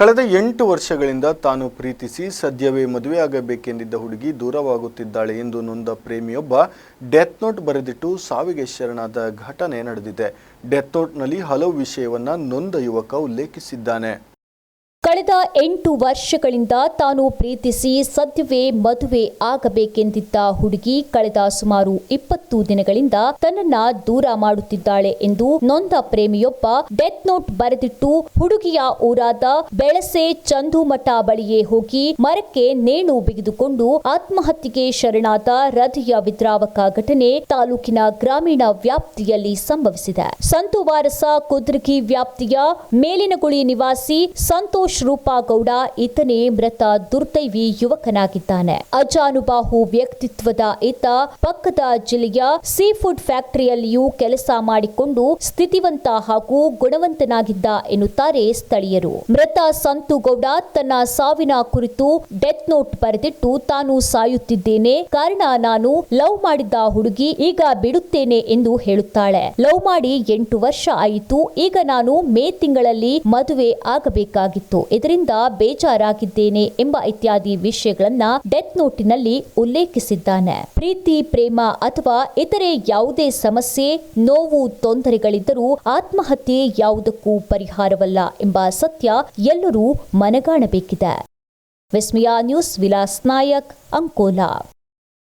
ಕಳೆದ ಎಂಟು ವರ್ಷಗಳಿಂದ ತಾನು ಪ್ರೀತಿಸಿ ಸದ್ಯವೇ ಮದುವೆಯಾಗಬೇಕೆಂದಿದ್ದ ಹುಡುಗಿ ದೂರವಾಗುತ್ತಿದ್ದಾಳೆ ಎಂದು ನೊಂದ ಪ್ರೇಮಿಯೊಬ್ಬ ಡೆತ್ ನೋಟ್ ಬರೆದಿಟ್ಟು ಸಾವಿಗೆ ಶರಣಾದ ಘಟನೆ ನಡೆದಿದೆ. ಡೆತ್ ನೋಟ್ನಲ್ಲಿ ಹಲವು ವಿಷಯವನ್ನು ನೊಂದ ಯುವಕ ಉಲ್ಲೇಖಿಸಿದ್ದಾನೆ. ಕಳೆದ ಎಂಟು ವರ್ಷಗಳಿಂದ ತಾನು ಪ್ರೀತಿಸಿ ಸದ್ಯವೇ ಮದುವೆ ಆಗಬೇಕೆಂದಿದ್ದ ಹುಡುಗಿ ಕಳೆದ ಸುಮಾರು ಇಪ್ಪತ್ತು ದಿನಗಳಿಂದ ತನ್ನನ್ನ ದೂರ ಮಾಡುತ್ತಿದ್ದಾಳೆ ಎಂದು ನೊಂದ ಪ್ರೇಮಿಯೊಬ್ಬ ಡೆತ್ ನೋಟ್ ಬರೆದಿಟ್ಟು ಹುಡುಗಿಯ ಊರಾದ ಬೆಳಸೆ ಚಂದುಮಠ ಬಳಿಯೇ ಹೋಗಿ ಮರಕ್ಕೆ ನೇಣು ಬಿಗಿದುಕೊಂಡು ಆತ್ಮಹತ್ಯೆಗೆ ಶರಣಾದ ಹೃದಯ ವಿದ್ರಾವಕ ಘಟನೆ ತಾಲೂಕಿನ ಗ್ರಾಮೀಣ ವ್ಯಾಪ್ತಿಯಲ್ಲಿ ಸಂಭವಿಸಿದೆ. ಸಂತುವಾರಸ ಕುದ್ರಗಿ ವ್ಯಾಪ್ತಿಯ ಮೇಲಿನಗುಳಿ ನಿವಾಸಿ ಸಂತೋಷ್ ರೂಪಾಗೌಡ ಈತನೇ ಮೃತ ದುರ್ದೈವಿ ಯುವಕನಾಗಿದ್ದಾನೆ. ಅಜಾನುಬಾಹು ವ್ಯಕ್ತಿತ್ವದ ಈತ ಪಕ್ಕದ ಜಿಲ್ಲೆಯ ಸೀ ಫುಡ್ ಫ್ಯಾಕ್ಟರಿಯಲ್ಲಿಯೂ ಕೆಲಸ ಮಾಡಿಕೊಂಡು ಸ್ಥಿತಿವಂತ ಹಾಗೂ ಗುಣವಂತನಾಗಿದ್ದ ಎನ್ನುತ್ತಾರೆ ಸ್ಥಳೀಯರು. ಮೃತ ಸಂತು ಗೌಡ ತನ್ನ ಸಾವಿನ ಕುರಿತು ಡೆತ್ ನೋಟ್ ಬರೆದಿಟ್ಟು ತಾನು ಸಾಯುತ್ತಿದ್ದೇನೆ. ಕಾರಣ ನಾನು ಲವ್ ಮಾಡಿದ್ದ ಹುಡುಗಿ ಈಗ ಬಿಡುತ್ತೇನೆ ಎಂದು ಹೇಳುತ್ತಾಳೆ. ಲವ್ ಮಾಡಿ ಎಂಟು ವರ್ಷ ಆಯಿತು. ಈಗ ನಾನು ಮೇ ತಿಂಗಳಲ್ಲಿ ಮದುವೆ ಆಗಬೇಕಾಗಿತ್ತು ಇದರಿಂದ ಬೇಜಾರಾಗಿದ್ದೇನೆ ಎಂಬ ಇತ್ಯಾದಿ ವಿಷಯಗಳನ್ನ ಡೆತ್ ನೋಟಿನಲ್ಲಿ ಉಲ್ಲೇಖಿಸಿದ್ದಾನೆ. ಪ್ರೀತಿ, ಪ್ರೇಮ ಅಥವಾ ಇತರೆ ಯಾವುದೇ ಸಮಸ್ಯೆ, ನೋವು, ತೊಂದರೆಗಳಿದ್ದರೂ ಆತ್ಮಹತ್ಯೆ ಯಾವುದಕ್ಕೂ ಪರಿಹಾರವಲ್ಲ ಎಂಬ ಸತ್ಯ ಎಲ್ಲರೂ ಮನಗಾಣಬೇಕಿದೆ. ವಿಸ್ಮಯ ನ್ಯೂಸ್ ವಿಲಾಸ್ ನಾಯಕ್, ಅಂಕೋಲಾ.